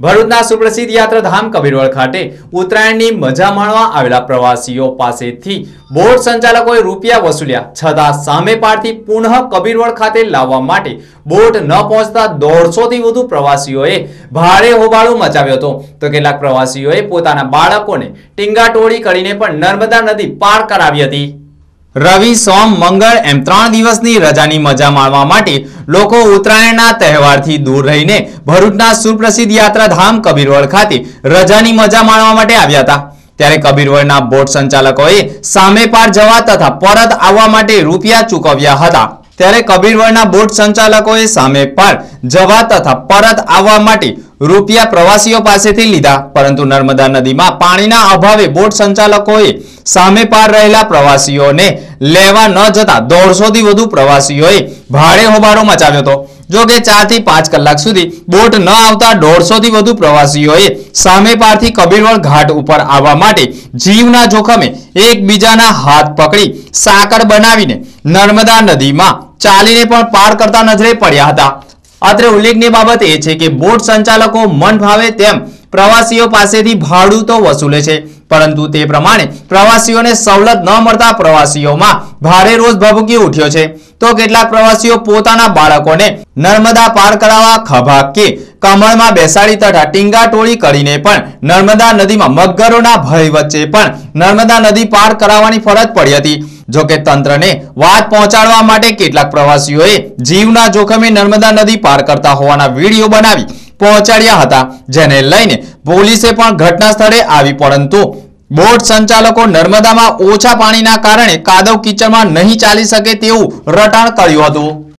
ભરૂચના સુપ્રસિદ્ધ યાત્રાધામ કબીરવળ ખાતે ઉત્તરાયણની મજા માણવા આવેલા પ્રવાસીઓ પાસેથી બોટ સંચાલકોએ રૂપિયા વસૂલ્યા. છતાં સામે પારથી પુનઃ કબીરવળ ખાતે લાવવા માટે બોટ ન પહોંચતા દોઢસોથી વધુ પ્રવાસીઓએ ભારે હોબાળો મચાવ્યો હતો. તો કેટલાક પ્રવાસીઓએ પોતાના બાળકોને ટીંગાટોળી કરીને પણ નર્મદા નદી પાર કરાવી હતી. રવિ, સોમ, મંગળ એમ ત્રણ દિવસની રજાની મજા માણવા માટે લોકો ઉત્તરાયણના તહેવારથી દૂર રહીને ભરૂચના સુપ્રસિદ્ધ યાત્રાધામ કબીરવળ ખાતે રજાની મજા માણવા માટે આવ્યા હતા. ત્યારે કબીરવળના બોટ સંચાલકોએ સામે પાર જવા તથા પરત આવવા માટે રૂપિયા ચૂકવ્યા હતા. ત્યારે કબીરવળના બોટ સંચાલકોએ સામે પાર જવા તથા પરત આવવા માટે રૂપિયા પ્રવાસીઓ પાસેથી લીધા, પરંતુ નર્મદા નદીમાં પાણીના અભાવે બોટ સંચાલકોએ સામે પાર રહેલા પ્રવાસીઓને લેવા ન જતા દોઢસોથી વધુ પ્રવાસીઓએ ભારે હોબાળો મચાવ્યો હતો. જો કે ચારથી પાંચ કલાક સુધી બોટ ન આવતા દોઢસોથી વધુ પ્રવાસીઓએ સામે પારથી કબીરવળ ઘાટ ઉપર આવવા માટે જીવના જોખમે એકબીજાના હાથ પકડી સાકળ બનાવીને નર્મદા નદીમાં ચાલીને પણ પાર કરતા નજરે પડ્યા હતા. અત્રે ઉલ્લેખનીય બાબત એ છે કે બોટ સંચાલકો મન ભાવે તેમ પ્રવાસીઓ પાસેથી ભાડું તો વસૂલે છે. પરંતુ તે પ્રમાણે પ્રવાસીઓને સવલત ન મળતા પ્રવાસીઓમાં ભારે રોષ ભભૂકી ઉઠ્યો છે. તો કેટલાક પ્રવાસીઓ પોતાના બાળકોને નર્મદા પાર કરાવવા ખભા કે કમળમાં બેસાડી તથા ટીંગા ટોળી કરીને પણ નર્મદા નદીમાં મગરોના ભય વચ્ચે પણ નર્મદા નદી પાર કરાવવાની ફરજ પડી હતી. જોકે તંત્રને વાત પહોંચાડવા માટે કેટલાક પ્રવાસીઓએ જીવના જોખમે નર્મદા નદી પાર કરતા હોવાના વીડિયો બનાવી પહોંચાડ્યા હતા, જેને લઈને પોલીસે પણ ઘટના સ્થળે આવી, પરંતુ બોટ સંચાલકો નર્મદામાં ઓછા પાણીના કારણે કાદવ કીચડમાં નહીં ચાલી શકે તેવું રટાણ કર્યું હતું.